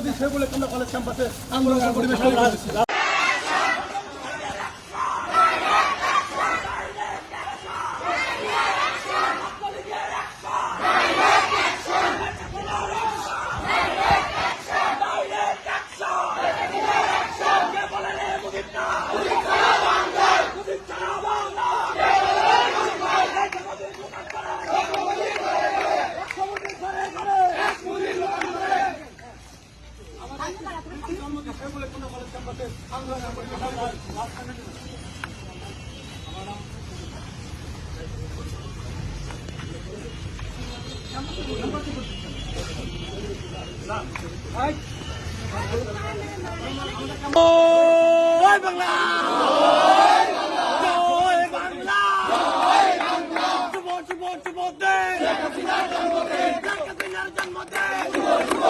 অনুমতি সে বলে কলেজ ক্যাম্পাসে আন্দোলন পরিবেশ বাংলা! জয় বাংলা! শুভ শুভ শুভ দিন শেখ হাসিনার জন্মদিন